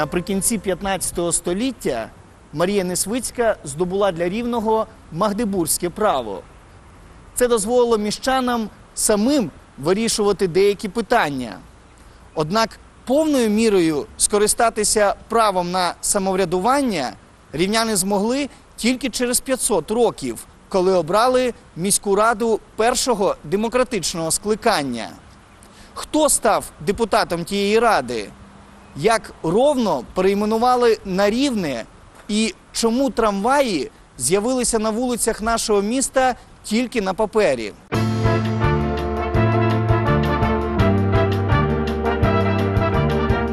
Наприкінці 15 століття Марія Несвицька здобула для рівного магдебурзьке право. Це дозволило міщанам самим вирішувати деякі питання. Однак повною мірою скористатися правом на самоврядування рівняни змогли тільки через 500 років, коли обрали міську раду першого демократичного скликання. Хто став депутатом тієї ради? Як ровно перейменували на рівне і чому трамваї з'явилися на вулицях нашого міста тільки на папері? –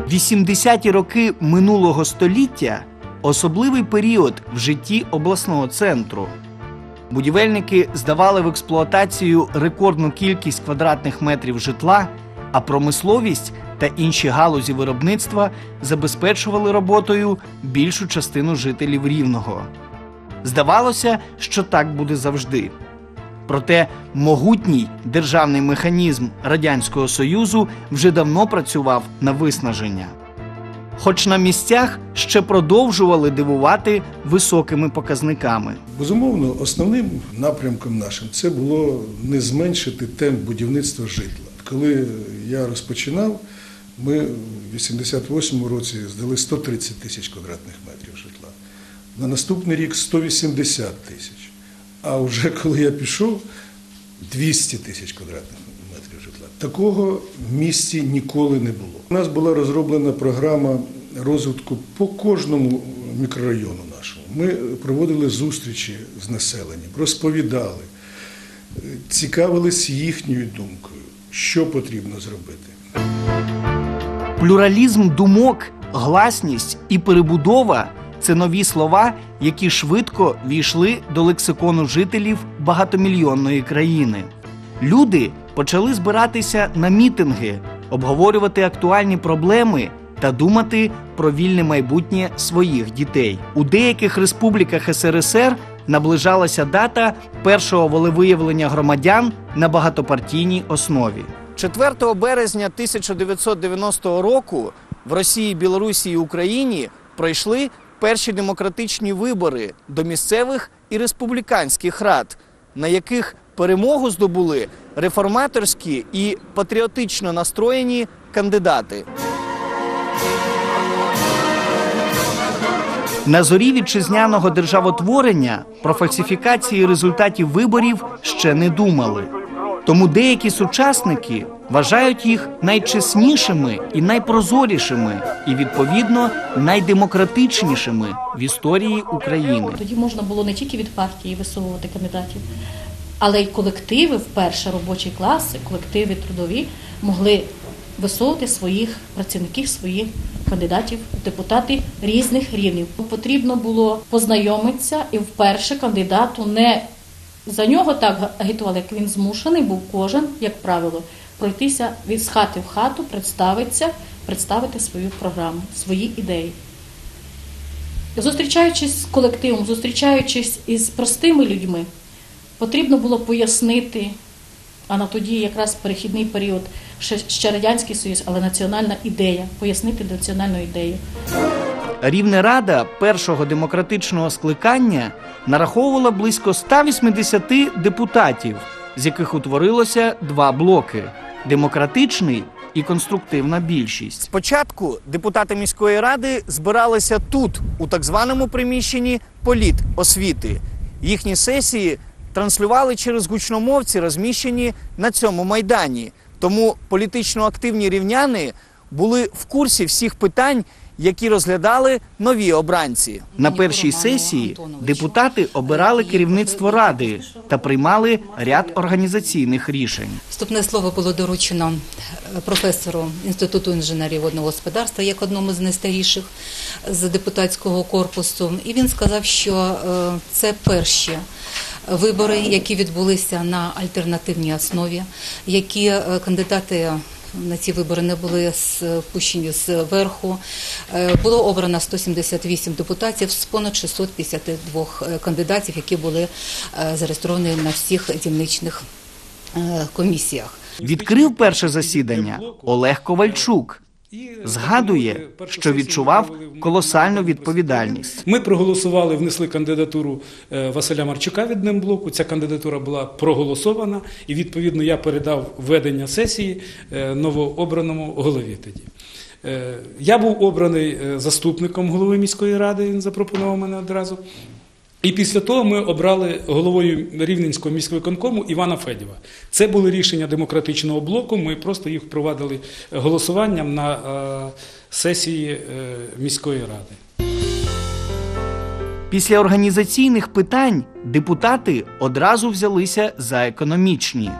80-ті роки минулого століття особливий період в житті обласного центру. Будівельники здавали в експлуатацію рекордну кількість квадратних метрів житла, а промисловість та інші галузі виробництва забезпечували роботою більшу частину жителів рівного. Здавалося, що так буде завжди. Проте могутній державний механізм Радянського Союзу вже давно працював на виснаження. Хоч на місцях ще продовжували дивувати високими показниками. Безумовно, основним напрямком нашим це було не зменшити темп будівництва житла. Коли я розпочинав, ми в 88-му році здали 130 тисяч квадратних метрів житла. На наступний рік 180 тисяч. А вже коли я пішов, 200 тисяч квадратних метрів житла. Такого в місті ніколи не було. У нас була розроблена програма розвитку по кожному мікрорайону нашому. Ми проводили зустрічі з населенням, розповідали, цікавились їхньою думкою, що потрібно зробити. Плюралізм думок, гласність і перебудова це нові слова, які швидко війшли до лексикону жителів багатомільйонної країни. Люди почали збиратися на мітинги, обговорювати актуальні проблеми та думати про вільне майбутнє своїх дітей. У деяких республіках СРСР наближалася дата першого волевиявлення громадян на багатопартійній основі. 4 березня 1990 року в Росії, Білорусі і Україні пройшли перші демократичні вибори до місцевих і республіканських рад, на яких перемогу здобули реформаторські і патріотично настроєні кандидати. На зорі вітчизняного державотворення про фальсифікації результатів виборів ще не думали. Тому деякі сучасники вважають їх найчеснішими і найпрозорішими, і відповідно найдемократичнішими в історії України. Тоді можна було не тільки від партії висовувати кандидатів, але й колективи, вперше робочі класи, колективи трудові могли висовувати своїх працівників, своїх кандидатів в депутати різних рівнів. Потрібно було познайомитися і вперше кандидату не за нього так агітували, як він змушений був кожен, як правило, пройтися від хати в хату, представитися, представити свою програму, свої ідеї. Зустрічаючись з колективом, зустрічаючись із простими людьми, потрібно було пояснити, а на тоді якраз перехідний період, ще, ще Радянський Союз, але національна ідея, пояснити національну ідею. Рівнерада першого демократичного скликання нараховувала близько 180 депутатів, з яких утворилося два блоки: демократичний і конструктивна більшість. Спочатку депутати міської ради збиралися тут, у так званому приміщенні політосвіти. Їхні сесії транслювали через гучномовці, розміщені на цьому майдані. Тому політично активні рівняни були в курсі всіх питань, які розглядали нові обранці. На першій сесії депутати обирали керівництво ради та приймали ряд організаційних рішень. Вступне слово було доручено е, професору Інституту інженерії водного господарства, як одному з найстаріших з депутатського корпусу. І він сказав, що е, це перші вибори, які відбулися на альтернативній основі, які е, кандидати. На ці вибори не були спущені зверху. Е, Було обрано 178 депутатів з понад 652 кандидатів, які були е, зареєстровані на всіх дільничних е, комісіях. Відкрив перше засідання Олег Ковальчук. Згадує, що відчував колосальну відповідальність. Ми проголосували, внесли кандидатуру е, Василя Марчука від Демблоку. Ця кандидатура була проголосована, і відповідно я передав ведення сесії е, новообраному голові тоді. Е, Я був обраний заступником голови міської ради, він запропонував мене одразу. І після того ми обрали головою Рівненського міськвиконкому Івана Федєва. Це були рішення демократичного блоку. Ми просто їх впровадили голосуванням на е, сесії е, міської ради. Після організаційних питань депутати одразу взялися за економічні.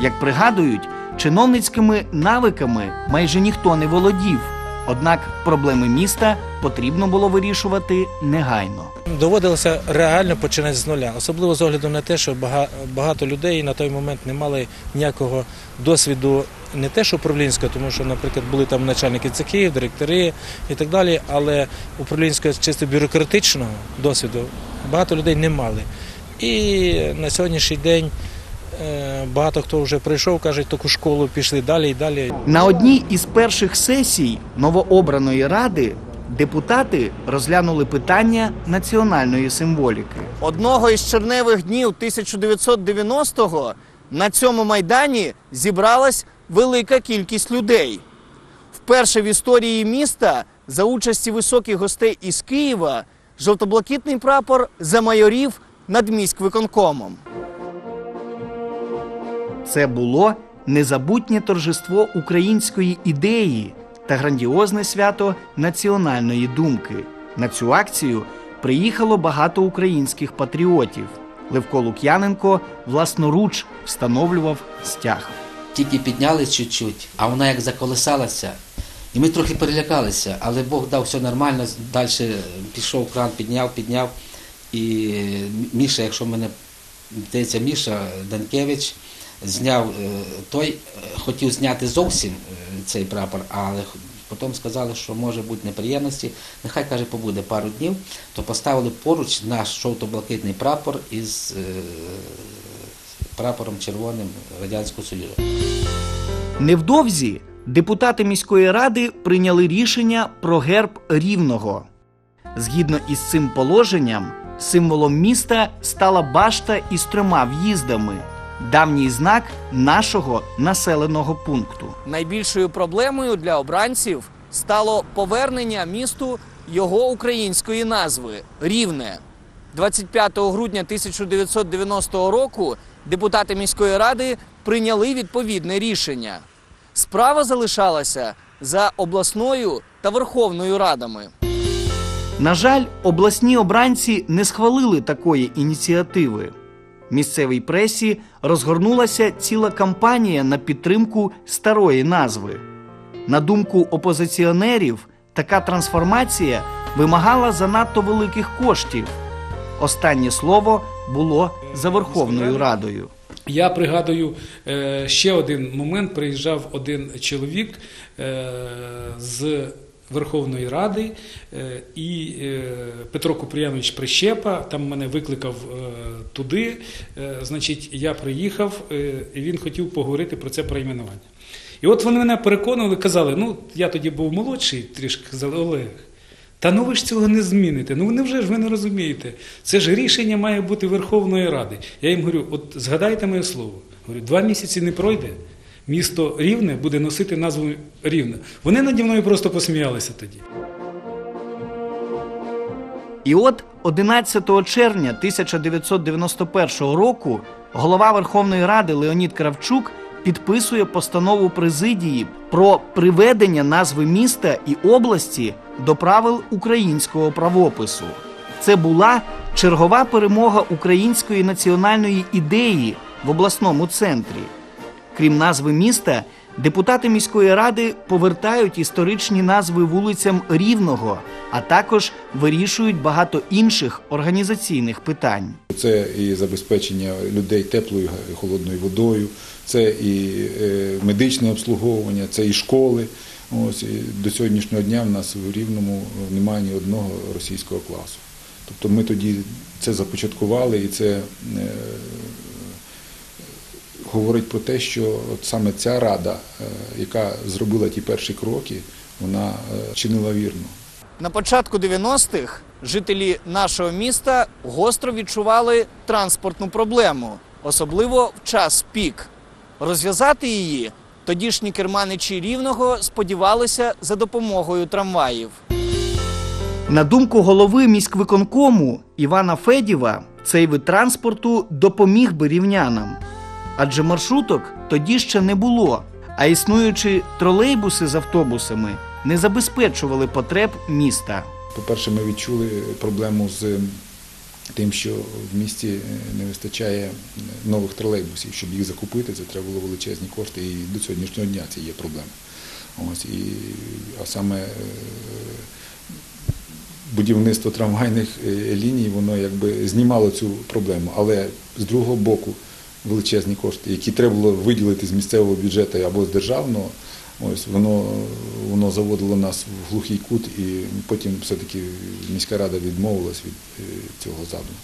Як пригадують, чиновницькими навиками майже ніхто не володів. Однак проблеми міста потрібно було вирішувати негайно. Доводилося реально починати з нуля, особливо з огляду на те, що багато людей на той момент не мали ніякого досвіду, не те, що управлінського, тому що, наприклад, були там начальники цехів, директори і так далі, але управлінського чисто бюрократичного досвіду багато людей не мали. І на сьогоднішній день багато хто вже прийшов, кажуть, таку школу пішли далі і далі. На одній із перших сесій новообраної ради депутати розглянули питання національної символіки. Одного із черневих днів 1990-го на цьому майдані зібралась велика кількість людей. Вперше в історії міста за участі високих гостей із Києва жовто-блакитний прапор замайорів над міськвиконкомом. Це було незабутнє торжество української ідеї та грандіозне свято національної думки. На цю акцію приїхало багато українських патріотів. Левко Лук'яненко власноруч встановлював стяг. тільки піднялись чуть-чуть, а вона як заколисалася. І ми трохи перелякалися, але Бог дав все нормально. Далі пішов кран, підняв, підняв. І Міша, якщо мене здається, Міша Данкевич зняв е, той, е, хотів зняти зовсім е, цей прапор, але потім сказали, що може бути неприємності. Нехай каже, побуде пару днів, то поставили поруч наш жовто-блакитний прапор із прапором червоним Радянського Союзу. Невдовзі депутати міської ради прийняли рішення про герб рівного. Згідно із цим положенням, символом міста стала башта із трьома в'їздами давній знак нашого населеного пункту. Найбільшою проблемою для обранців стало повернення місту його української назви Рівне. 25 грудня 1990 року депутати міської ради прийняли відповідне рішення. Справа залишалася за обласною та Верховною Радами. На жаль, обласні обранці не схвалили такої ініціативи. Місцевій пресі розгорнулася ціла кампанія на підтримку старої назви. На думку опозиціонерів, така трансформація вимагала занадто великих коштів. Останнє слово було за Верховною Радою. Я пригадую е, ще один момент. Приїжджав один чоловік е, з Верховної Ради, е, і е, Петро Куприянович Прищепа там мене викликав е, туди. Значить, я приїхав, і він хотів поговорити про це перейменування. І от вони мене переконували, казали: ну я тоді був молодший, трішки казали, Олег. Та ну ви ж цього не зміните. Ну невже ж ви не розумієте? Це ж рішення має бути Верховної Ради. Я їм говорю, от згадайте моє слово. Говорю, два місяці не пройде. Місто Рівне буде носити назву Рівне. Вони наді мною просто посміялися тоді. І от 11 червня 1991 року голова Верховної Ради Леонід Кравчук підписує постанову президії про приведення назви міста і області до правил українського правопису. Це була чергова перемога української національної ідеї в обласному центрі. Крім назви міста, депутати міської ради повертають історичні назви вулицям Рівного, а також вирішують багато інших організаційних питань. Це і забезпечення людей теплою і холодною водою, це і е, медичне обслуговування, це і школи. Ось і до сьогоднішнього дня в нас в Рівному немає ні одного російського класу. Тобто ми тоді це започаткували і це е, говорить про те, що от саме ця рада, е, яка зробила ті перші кроки, вона е, чинила вірно. На початку 90-х жителі нашого міста гостро відчували транспортну проблему, особливо в час пік. Розв'язати її тодішні керманичі рівного сподівалися за допомогою трамваїв. На думку голови міськвиконкому Івана Федєва, цей вид транспорту допоміг би рівнянам. Адже маршруток тоді ще не було, а існуючі тролейбуси з автобусами не забезпечували потреб міста. По-перше, ми відчули проблему з тим, що в місті е, не вистачає нових тролейбусів. Щоб їх закупити, це треба було величезні кошти, і до сьогоднішнього дня це є проблема. Ось, і, а саме е, будівництво трамвайних е, ліній, воно якби знімало цю проблему. Але з другого боку, величезні кошти, які треба було виділити з місцевого бюджету або з державного, ось воно, воно заводило нас в глухий кут, і потім все-таки міська рада відмовилась від е, цього задуму.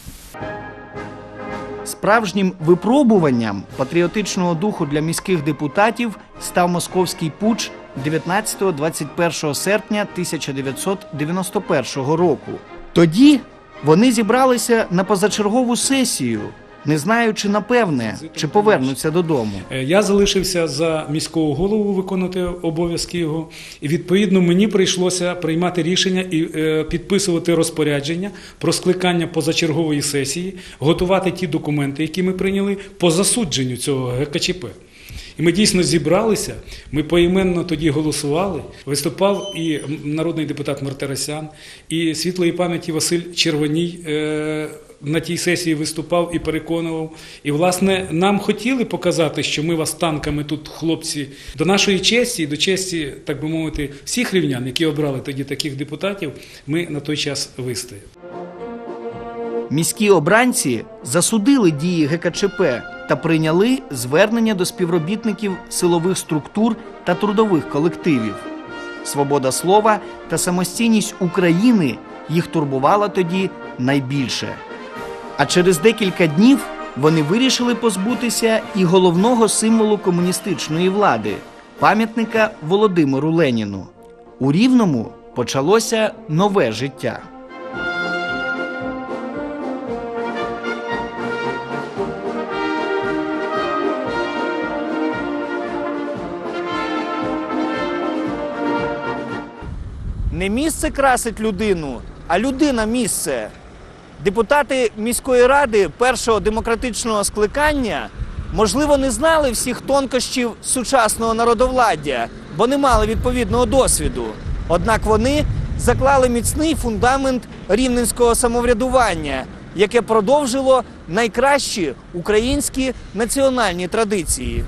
Справжнім випробуванням патріотичного духу для міських депутатів став московський путч 19-21 серпня 1991 року. Тоді вони зібралися на позачергову сесію, не знаючи напевне, чи повернуться додому. Е, Я залишився за міського голову виконувати обов'язки його, і відповідно мені прийшлося приймати рішення і е, підписувати розпорядження про скликання позачергової сесії, готувати ті документи, які ми прийняли по засудженню цього ГКЧП. І ми дійсно зібралися, ми поіменно тоді голосували. Виступав і народний депутат Мартиросян, і світлої пам'яті Василь Червоній е, на тій сесії виступав і переконував. І, власне, нам хотіли показати, що ми вас танками тут, хлопці, до нашої честі до честі, так би мовити, всіх рівнян, які обрали тоді таких депутатів, ми на той час вистояли. Міські обранці засудили дії ГКЧП та прийняли звернення до співробітників силових структур та трудових колективів. Свобода слова та самостійність України їх турбувала тоді найбільше. А через декілька днів вони вирішили позбутися і головного символу комуністичної влади пам'ятника Володимиру Леніну. У Рівному почалося нове життя. Не місце красить людину, а людина місце. Депутати міської ради першого демократичного скликання можливо не знали всіх тонкощів сучасного народовладдя, бо не мали відповідного досвіду. Однак вони заклали міцний фундамент рівненського самоврядування, яке продовжило найкращі українські національні традиції.